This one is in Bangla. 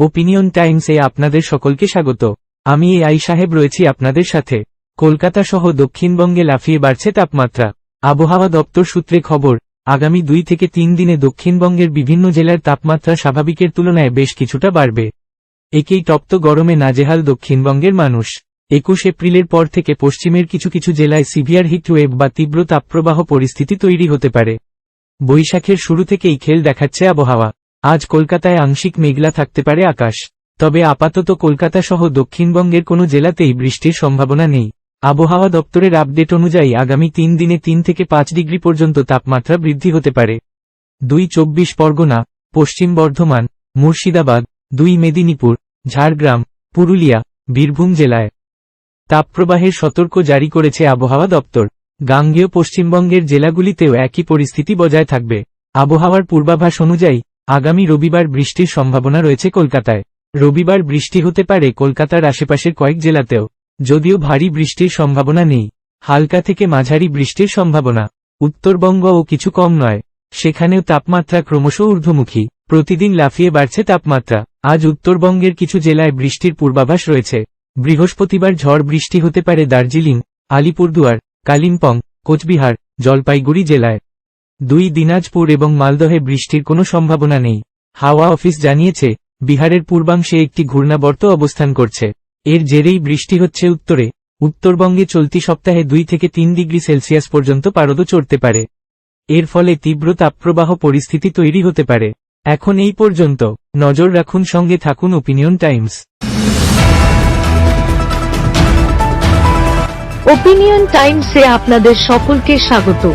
ওপিনিয়ন টাইমসে আপনাদের সকলকে স্বাগত। আমি এ আই সাহেব রয়েছি আপনাদের সাথে। কলকাতা সহ দক্ষিণবঙ্গে লাফিয়ে বাড়ছে তাপমাত্রা। আবহাওয়া দপ্তর সূত্রে খবর, আগামী দুই থেকে তিন দিনে দক্ষিণবঙ্গের বিভিন্ন জেলার তাপমাত্রা স্বাভাবিকের তুলনায় বেশ কিছুটা বাড়বে। একেই তপ্ত গরমে নাজেহাল দক্ষিণবঙ্গের মানুষ। একুশ এপ্রিলের পর থেকে পশ্চিমের কিছু কিছু জেলায় সিভিয়ার হিটওয়েভ বা তীব্র তাপপ্রবাহ পরিস্থিতি তৈরি হতে পারে। বৈশাখের শুরু থেকেই খেল দেখাচ্ছে আবহাওয়া। আজ কলকাতায় আংশিক মেঘলা থাকতে পারে আকাশ, তবে আপাতত কলকাতা সহ দক্ষিণবঙ্গের কোনো জেলাতেই বৃষ্টির সম্ভাবনা নেই। আবহাওয়া দপ্তরের আপডেট অনুযায়ী আগামী তিন দিনে তিন থেকে পাঁচ ডিগ্রি পর্যন্ত তাপমাত্রা বৃদ্ধি হতে পারে। দুই চব্বিশ পরগনা, পশ্চিম বর্ধমান, মুর্শিদাবাদ, দুই মেদিনীপুর, ঝাড়গ্রাম, পুরুলিয়া, বীরভূম জেলায় তাপপ্রবাহের সতর্ক জারি করেছে আবহাওয়া দপ্তর। গাঙ্গেয় পশ্চিমবঙ্গের জেলাগুলিতেও একই পরিস্থিতি বজায় থাকবে। আবহাওয়ার পূর্বাভাস অনুযায়ী আগামী রবিবার বৃষ্টির সম্ভাবনা রয়েছে কলকাতায়। রবিবার বৃষ্টি হতে পারে কলকাতার আশেপাশের কয়েক জেলাতেও। যদিও ভারী বৃষ্টির সম্ভাবনা নেই। হালকা থেকে মাঝারি বৃষ্টির সম্ভাবনা। উত্তরবঙ্গ ও কিছু কম নয়। সেখানেও তাপমাত্রা ক্রমশ ঊর্ধ্বমুখী। প্রতিদিন লাফিয়ে বাড়ছে তাপমাত্রা। আজ উত্তরবঙ্গের কিছু জেলায় বৃষ্টির পূর্বাভাস রয়েছে। বৃহস্পতিবার ঝড় বৃষ্টি হতে পারে দার্জিলিং, আলিপুরদুয়ার, কালিম্পং, কোচবিহার, জলপাইগুড়ি জেলায়। দুই দিনাজপুর এবং মালদহে বৃষ্টির কোনো সম্ভাবনা নেই। হাওয়া অফিস জানিয়েছে, বিহারের পূর্বাংশে একটি ঘূর্ণাবর্ত অবস্থান করছে। এর জেরেই বৃষ্টি হচ্ছে উত্তরে। উত্তরবঙ্গে চলতি সপ্তাহে দুই থেকে তিন ডিগ্রি সেলসিয়াস পর্যন্ত পারদ চড়তে পারে। এর ফলে তীব্র তাপপ্রবাহ পরিস্থিতি তৈরি হতে পারে। এখন এই পর্যন্ত, নজর রাখুন সঙ্গে থাকুন ওপিনিয়ন টাইমস। ওপিনিয়ন টাইমসে আপনাদের সকলকে স্বাগত।